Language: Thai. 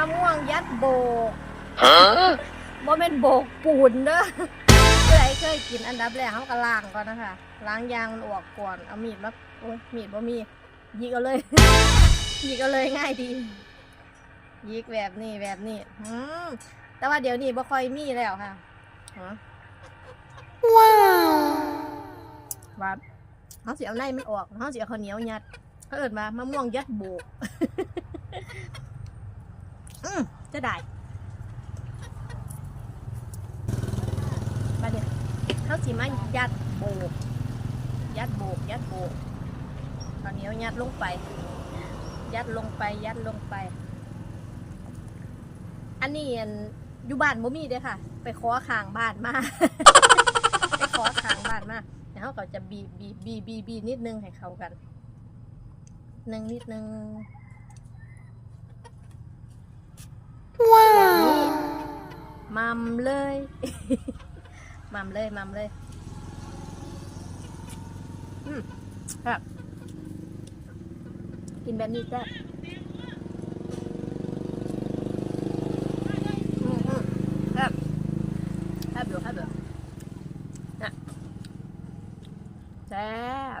มะม่วงยัดโบก Huh? บ่แม่นโบกปูนเด้อเมื่อไหรเคยกินอันดับแรกเขาก็ล้างก่อนนะคะล้างยางมันออกก่อนเอามีดมาโอ้ยมีดบ่มีหยิกเอาเลยหยิกเอาเลยง่ายดีหยิกแบบนี้แบบนี้อืมแต่ว่าเดี๋ยวนี้บ่ค่อยมีแล้วค่ะฮะ Wow. ว่าเขาสิเอาในมันออกเขาสิเอาข้าวเหนียวยัดเขาเอิดมามะม่วงยัดโบก อืมจะได้มาเดี๋ยวเขาสิมายัดโบก ยัดโบก ยัดโบกข้าเหนียวยัดลงไป ยัดลงไป ยัดลงไป อันนี้อันอยู่บ้านบ่มีเด้อค่ะ ไปขอข้างบ้านมา ไปขอข้างบ้านมาแล้วเขาก็จะบีบบีบบีบบีบบีบนิดนึงให้เข้ากัน หนึ่งนิดนึง แบบนี้ Wow. มัมเลย มัมเลย มัมเลย อืมครับ กินแบบนี้แซ่บครับครับอยู่ครับอยู่นะแซ่บ